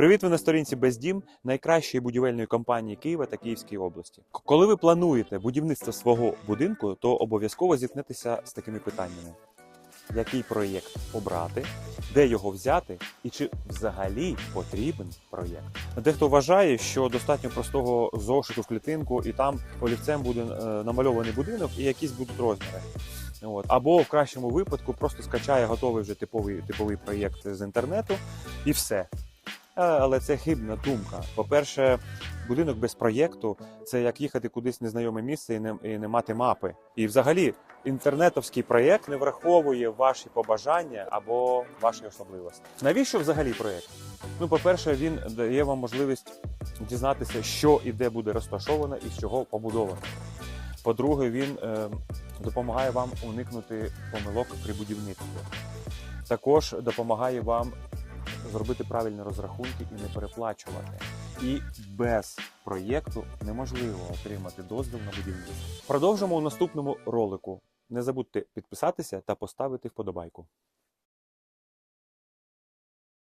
Привіт, ви на сторінці Бездім найкращої будівельної компанії Києва та Київської області. Коли ви плануєте будівництво свого будинку, то обов'язково зіткнетеся з такими питаннями: який проєкт обрати, де його взяти, і чи взагалі потрібен проєкт. Дехто вважає, що достатньо простого зошиту в клітинку, і там олівцем буде е, намальований будинок і якісь будуть розміри. От. Або в кращому випадку просто скачає готовий вже типовий, типовий проєкт з інтернету і все. Е, Але це хибна думка. По-перше, будинок без проєкту це як їхати кудись в незнайоме місце і не, і не мати мапи. І взагалі інтернетовський проєкт не враховує ваші побажання або ваші особливості. Навіщо взагалі проєкт? Ну, по-перше, він дає вам можливість дізнатися, що і де буде розташовано і з чого побудовано. По-друге, він е, допомагає вам уникнути помилок при будівництві. Також допомагає вам зробити правильні розрахунки і не переплачувати. І без проєкту неможливо отримати дозвіл на будівництво. Продовжимо у наступному ролику. Не забудьте підписатися та поставити вподобайку.